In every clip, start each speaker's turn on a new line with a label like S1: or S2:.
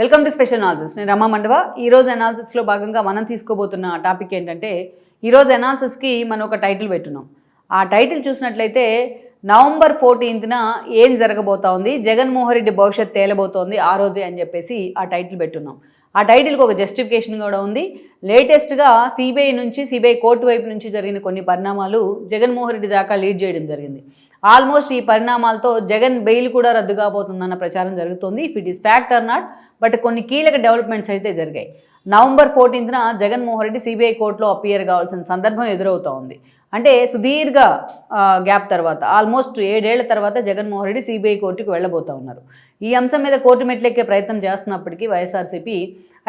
S1: Welcome to special analysis. నేను రమా మండవ. ఈరోజు అనాలిసిస్లో భాగంగా మనం తీసుకోబోతున్న టాపిక్ ఏంటంటే ఈరోజు అనాలిసిస్కి మనం ఒక టైటిల్ పెట్టున్నాం. ఆ టైటిల్ చూసినట్లయితే నవంబర్ ఫోర్టీన్త్న ఏం జరగబోతా ఉంది జగన్మోహన్ రెడ్డి భవిష్యత్ తేలబోతోంది ఆ రోజే అని చెప్పేసి ఆ టైటిల్ పెట్టున్నాం. ఆ టైటిల్కి ఒక జస్టిఫికేషన్ కూడా ఉంది. లేటెస్ట్గా సిబిఐ నుంచి సిబిఐ కోర్టు వైపు నుంచి జరిగిన కొన్ని పరిణామాలు జగన్మోహన్ రెడ్డి దాకా లీడ్ చేయడం జరిగింది. ఆల్మోస్ట్ ఈ పరిణామాలతో జగన్ బెయిల్ కూడా రద్దు కాబోతుందన్న ప్రచారం జరుగుతోంది. If it is fact or not but కొన్ని కీలక డెవలప్మెంట్స్ అయితే జరిగాయి. నవంబర్ ఫోర్టీన్త్న జగన్మోహన్ రెడ్డి సిబిఐ కోర్టులో అపియర్ కావాల్సిన సందర్భం ఎదురవుతూ ఉంది అంటే సుదీర్ఘ గ్యాప్ తర్వాత ఆల్మోస్ట్ ఏడేళ్ళ తర్వాత జగన్మోహన్ రెడ్డి సిబిఐ కోర్టుకు వెళ్ళబోతా ఉన్నారు. ఈ అంశం మీద కోర్టు మెట్లెక్కే ప్రయత్నం చేస్తున్నప్పటికీ వైఎస్ఆర్సీపీ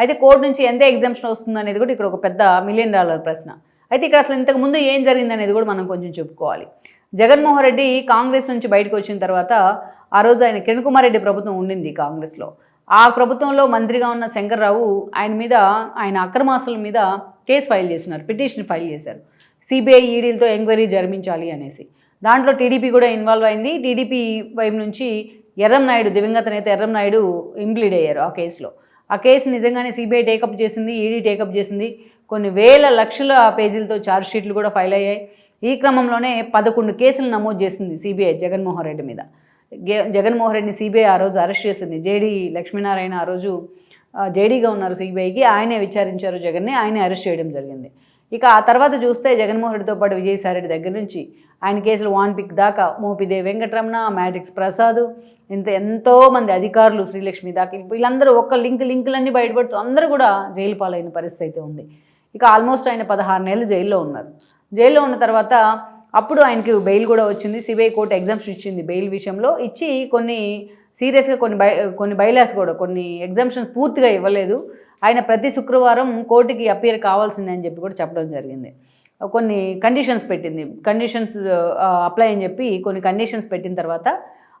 S1: అయితే కోర్టు నుంచి ఎంత ఎగ్జామ్షన్ వస్తుంది అనేది కూడా ఇక్కడ ఒక పెద్ద మిలియన్ డాలర్ ప్రశ్న. అయితే ఇక్కడ అసలు ఇంతకు ముందు ఏం జరిగింది అనేది కూడా మనం కొంచెం చెప్పుకోవాలి. జగన్మోహన్ రెడ్డి కాంగ్రెస్ నుంచి బయటకు వచ్చిన తర్వాత ఆ రోజు ఆయన కిరణ్ కుమార్ రెడ్డి ప్రభుత్వం ఉండింది కాంగ్రెస్లో. ఆ ప్రభుత్వంలో మంత్రిగా ఉన్న శంకర్రావు ఆయన మీద ఆయన అక్రమాసుల మీద కేసు ఫైల్ చేస్తున్నారు పిటిషన్ ఫైల్ చేశారు. సిబిఐ ఈడీలతో ఎంక్వైరీ జరిపించాలి అనేసి. దాంట్లో టీడీపీ కూడా ఇన్వాల్వ్ అయింది. టీడీపీ వైపు నుంచి ఎర్రం నాయుడు దివంగత నేత ఎర్రం నాయుడు ఇంప్లీడ్ అయ్యారు ఆ కేసులో. ఆ కేసు నిజంగానే సిబిఐ టేకప్ చేసింది ఈడీ టేకప్ చేసింది. కొన్ని వేల లక్షల పేజీలతో ఛార్జ్ షీట్లు కూడా ఫైల్ అయ్యాయి. ఈ క్రమంలోనే పదకొండు కేసులు నమోదు చేసింది సిబిఐ జగన్మోహన్ రెడ్డి మీద. జగన్మోహన్ రెడ్డిని సిబిఐ ఆ రోజు అరెస్ట్ చేసింది. జేడీ లక్ష్మీనారాయణ ఆ రోజు జేడీగా ఉన్నారు సిబిఐకి ఆయనే విచారించారు జగన్ని. ఆయనే అరెస్ట్ చేయడం జరిగింది. ఇక ఆ తర్వాత చూస్తే జగన్మోహన్ రెడ్డితో పాటు విజయసాయిరెడ్డి దగ్గర నుంచి ఆయన కేసులు వాన్ పిక్ దాకా మోపిదే వెంకటరమణ మ్యాట్రిక్స్ ప్రసాద్ ఇంత ఎంతో మంది అధికారులు శ్రీలక్ష్మి దాకా వీళ్ళందరూ ఒక్క లింక్ లింకులన్నీ బయటపడుతూ అందరూ కూడా జైలు పాలైన పరిస్థితి అయితే ఉంది. ఇక ఆల్మోస్ట్ ఆయన పదహారు నెలలు జైల్లో ఉన్నారు. జైల్లో ఉన్న తర్వాత అప్పుడు ఆయనకి బెయిల్ కూడా వచ్చింది. సిబిఐ కోర్టు ఎగ్జామ్షన్ ఇచ్చింది బెయిల్ విషయంలో. ఇచ్చి కొన్ని సీరియస్గా కొన్ని బై కొన్ని బైలాస్ కూడా కొన్ని ఎగ్జామ్షన్స్ పూర్తిగా ఇవ్వలేదు. ఆయన ప్రతి శుక్రవారం కోర్టుకి అపీర్ కావాల్సిందే అని చెప్పి కూడా చెప్పడం జరిగింది. కొన్ని కండిషన్స్ పెట్టింది. కండిషన్స్ అప్లై అని చెప్పి కొన్ని కండిషన్స్ పెట్టిన తర్వాత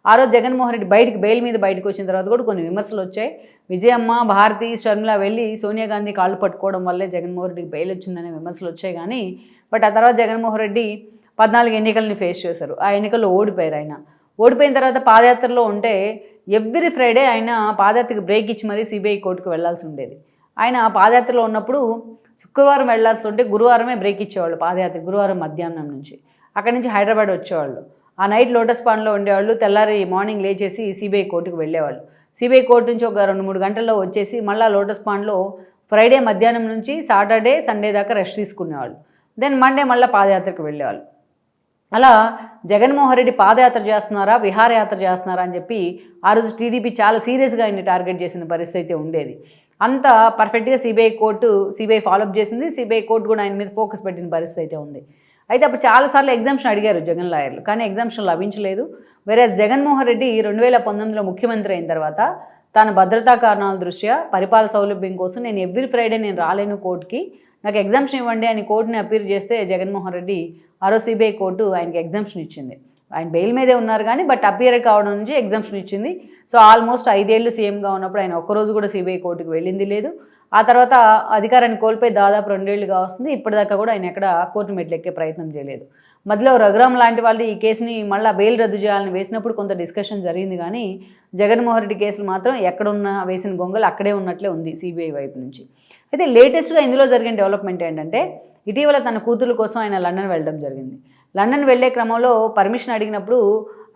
S1: ఆ రోజు జగన్మోహన్ రెడ్డి బయటికి బెయిల్ మీద బయటకు వచ్చిన తర్వాత కూడా కొన్ని విమర్శలు వచ్చాయి. విజయమ్మ భారతి షర్మిల వెళ్ళి సోనియా గాంధీ కాళ్ళు పట్టుకోవడం వల్లే జగన్మోహన్ రెడ్డికి బెయిల్ వచ్చిందనే విమర్శలు వచ్చాయి కానీ బట్ ఆ తర్వాత జగన్మోహన్ రెడ్డి పద్నాలుగు ఎన్నికల్ని ఫేస్ చేశారు. ఆ ఎన్నికల్లో ఓడిపోయారు ఆయన. ఓడిపోయిన తర్వాత పాదయాత్రలో ఉంటే ఎవ్రీ ఫ్రైడే ఆయన పాదయాత్రకు బ్రేక్ ఇచ్చి మరీ సిబిఐ కోర్టుకు వెళ్ళాల్సి ఉండేది. ఆయన పాదయాత్రలో ఉన్నప్పుడు శుక్రవారం వెళ్ళాల్సి ఉంటే గురువారమే బ్రేక్ ఇచ్చేవాళ్ళు పాదయాత్ర గురువారం మధ్యాహ్నం నుంచి. అక్కడి నుంచి హైదరాబాద్ వచ్చేవాళ్ళు. ఆ నైట్ లోటస్ పాండ్లో ఉండేవాళ్ళు తెల్లారి మార్నింగ్ లేచేసి సిబిఐ కోర్టుకు వెళ్ళేవాళ్ళు. సిబిఐ కోర్టు నుంచి ఒక రెండు మూడు గంటల్లో వచ్చేసి మళ్ళీ లోటస్ పాండ్లో ఫ్రైడే మధ్యాహ్నం నుంచి సాటర్డే సండే దాకా రెస్ట్ తీసుకునేవాళ్ళు. దెన్ మండే మళ్ళీ పాదయాత్రకు వెళ్ళేవాళ్ళు. అలా జగన్మోహన్ రెడ్డి పాదయాత్ర చేస్తున్నారా విహారయాత్ర చేస్తున్నారా అని చెప్పి ఆ రోజు టీడీపీ చాలా సీరియస్గా ఆయన్ని టార్గెట్ చేసిన పరిస్థితి అయితే ఉండేది. అంత పర్ఫెక్ట్గా CBI court CBI follow up చేసింది. సిబిఐ కోర్టు కూడా ఆయన మీద ఫోకస్ పెట్టిన పరిస్థితి అయితే ఉంది. అయితే అప్పుడు చాలాసార్లు ఎగ్జామ్షన్ అడిగారు జగన్ లాయర్లు. కానీ ఎగ్జామ్షన్ లభించలేదు. వేరే జగన్మోహన్ రెడ్డి రెండు వేల పంతొమ్మిదిలో ముఖ్యమంత్రి అయిన తర్వాత తన భద్రతా కారణాల దృష్ట్యా పరిపాలన సౌలభ్యం కోసం నేను ఎవ్రీ ఫ్రైడే నేను రాలేను కోర్టుకి నాకు ఎగ్జామ్షన్ ఇవ్వండి అని కోర్టుని అపీల్ చేస్తే జగన్మోహన్ రెడ్డి ఆరో సిబిఐ కోర్టు ఆయనకి ఎగ్జామ్షన్ ఇచ్చింది. ఆయన బెయిల్ మీదే ఉన్నారు కానీ బట్ అపియర్ కావడం నుంచి ఎగ్జామ్షన్ ఇచ్చింది. సో ఆల్మోస్ట్ ఐదేళ్ళు సీఎంగా ఉన్నప్పుడు ఆయన ఒక్కరోజు కూడా సిబిఐ కోర్టుకు వెళ్ళింది లేదు. ఆ తర్వాత అధికారాన్ని కోల్పోయి దాదాపు రెండేళ్ళుగా వస్తుంది. ఇప్పటిదాకా కూడా ఆయన ఎక్కడ కోర్టు మెట్లు ఎక్కే ప్రయత్నం చేయలేదు. మధ్యలో రఘురామ్ లాంటి వాళ్ళు ఈ కేసుని మళ్ళీ బెయిల్ రద్దు చేయాలని వేసినప్పుడు కొంత డిస్కషన్ జరిగింది కానీ జగన్మోహన్ రెడ్డి కేసులు మాత్రం ఎక్కడున్న వేసిన గొంగలు అక్కడే ఉన్నట్లే ఉంది సిబిఐ వైపు నుంచి. అయితే లేటెస్ట్గా ఇందులో జరిగిన డెవలప్మెంట్ ఏంటంటే ఇటీవల తన కూతురు కోసం ఆయన లండన్ వెళ్ళడం జరిగింది. లండన్ వెళ్ళే క్రమంలో పర్మిషన్ అడిగినప్పుడు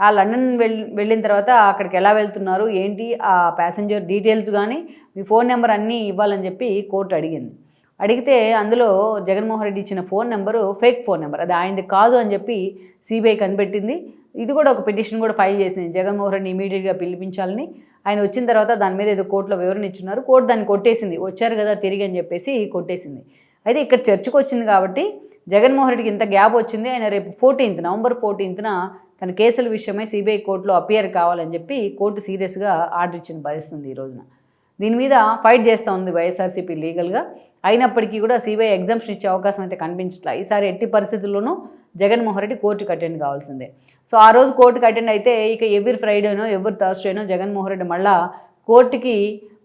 S1: ఆ లండన్ వెళ్ వెళ్ళిన తర్వాత అక్కడికి ఎలా వెళ్తున్నారు ఏంటి ఆ ప్యాసింజర్ డీటెయిల్స్ కానీ మీ ఫోన్ నెంబర్ అన్నీ ఇవ్వాలని చెప్పి కోర్టు అడిగింది. అడిగితే అందులో జగన్మోహన్ రెడ్డి ఇచ్చిన phone number fake phone number అది ఆయనది కాదు అని చెప్పి సిబిఐ కనిపెట్టింది. ఇది కూడా ఒక పిటిషన్ కూడా ఫైల్ చేసింది. జగన్మోహన్ రెడ్డి ఇమీడియట్గా పిలిపించాలని ఆయన వచ్చిన తర్వాత దాని మీద ఏదో కోర్టులో వివరణ ఇచ్చున్నారు. కోర్టు దాన్ని కొట్టేసింది. వచ్చారు కదా తిరిగి అని చెప్పేసి కొట్టేసింది. అయితే ఇక్కడ చర్చకు వచ్చింది కాబట్టి జగన్మోహన్ రెడ్డికి ఇంత గ్యాప్ వచ్చింది. ఆయన రేపు ఫోర్టీన్త్ నవంబర్ ఫోర్టీన్త్న తన కేసుల విషయమై సిబిఐ కోర్టులో అపియర్ కావాలని చెప్పి కోర్టు సీరియస్గా ఆర్డర్ ఇచ్చిన పరిస్థితి ఈ రోజున. దీని మీద ఫైట్ చేస్తూ ఉంది వైఎస్ఆర్సీపీ లీగల్గా. అయినప్పటికీ కూడా సిబిఐ ఎగ్జామ్షన్ ఇచ్చే అవకాశం అయితే కనిపించట్లా. ఈసారి ఎట్టి పరిస్థితుల్లోనూ జగన్మోహన్ రెడ్డి కోర్టుకు అటెండ్ కావాల్సిందే. సో ఆ రోజు కోర్టుకు అటెండ్ అయితే ఇక ఎవ్రీ ఫ్రైడేనో ఎవ్రీ థర్స్డేనో జగన్మోహన్ రెడ్డి మళ్ళా కోర్టుకి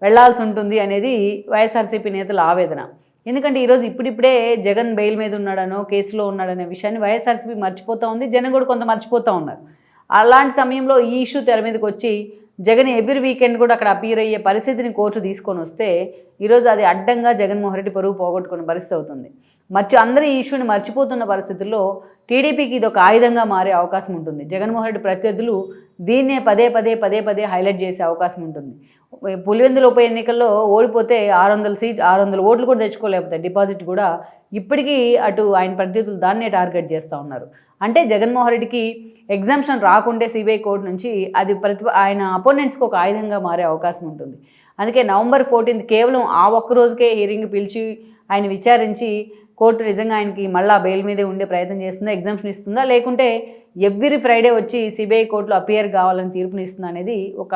S1: వెళ్ళాల్సి ఉంటుంది అనేది వైఎస్ఆర్సీపీ నేతల ఆవేదన. ఎందుకంటే ఈరోజు ఇప్పుడిప్పుడే జగన్ బెయిల్ మీద ఉన్నాడనో కేసులో ఉన్నాడనే విషయాన్ని వైఎస్ఆర్సీపీ మర్చిపోతూ ఉంది జనం కూడా కొంత మర్చిపోతూ ఉన్నారు. అలాంటి సమయంలో ఈ ఇష్యూ తెర మీదకి వచ్చి జగన్ ఎవ్రీ వీకెండ్ కూడా అక్కడ అపీర్ అయ్యే పరిస్థితిని కోర్టు తీసుకొని వస్తే ఈరోజు అది అడ్డంగా జగన్మోహన్ రెడ్డి పరువు పోగొట్టుకున్న పరిస్థితి అవుతుంది. మర్చి అందరూ ఈ ఇష్యూని మర్చిపోతున్న పరిస్థితుల్లో టీడీపీకి ఇది ఒక ఆయుధంగా మారే అవకాశం ఉంటుంది. జగన్మోహన్ రెడ్డి ప్రత్యర్థులు దీన్నే పదే పదే పదే పదే హైలైట్ చేసే అవకాశం ఉంటుంది. పులివెందుల ఉప ఎన్నికల్లో ఓడిపోతే ఆరు వందల సీట్ ఆరు వందల ఓట్లు కూడా తెచ్చుకోలేకపోతే డిపాజిట్ కూడా ఇప్పటికీ అటు ఆయన ప్రత్యర్థులు దాన్నే టార్గెట్ చేస్తూ ఉన్నారు. అంటే జగన్మోహన్ రెడ్డికి ఎగ్జామ్షన్ రాకుంటే సిబిఐ కోర్టు నుంచి అది ప్రతి ఆయన అపోనెంట్స్కి ఒక ఆయుధంగా మారే అవకాశం ఉంటుంది. అందుకే నవంబర్ ఫోర్టీన్త్ కేవలం ఆ ఒక్క రోజుకే హీరింగ్ పిలిచి ఆయన విచారించి కోర్టు నిజంగా ఆయనకి మళ్ళా బెయిల్ మీదే ఉండే ప్రయత్నం చేస్తుందా ఎగ్జామ్షన్ ఇస్తుందా లేకుంటే ఎవ్రీ ఫ్రైడే వచ్చి సిబిఐ కోర్టులో అపియర్ కావాలని తీర్పునిస్తుందా అనేది ఒక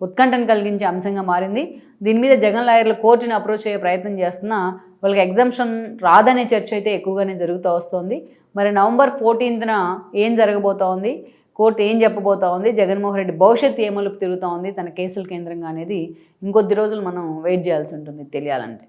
S1: ఉత్కంఠను కలిగించే అంశంగా మారింది. దీని మీద జగన్ లాయర్లు కోర్టుని అప్రోచ్ అయ్యే ప్రయత్నం చేస్తున్నా వాళ్ళకి ఎగ్జామ్షన్ రాదనే చర్చ అయితే ఎక్కువగానే జరుగుతూ వస్తుంది. మరి నవంబర్ ఫోర్టీన్త్న ఏం జరగబోతా ఉంది? కోర్టు ఏం చెప్పబోతా ఉంది? జగన్మోహన్ రెడ్డి భవిష్యత్తు ఏమలుపు తిరుగుతూ ఉంది? తన కేసుల కేంద్రంగా అనేది ఇంకొద్ది రోజులు మనం వెయిట్ చేయాల్సి ఉంటుంది తెలియాలంటే.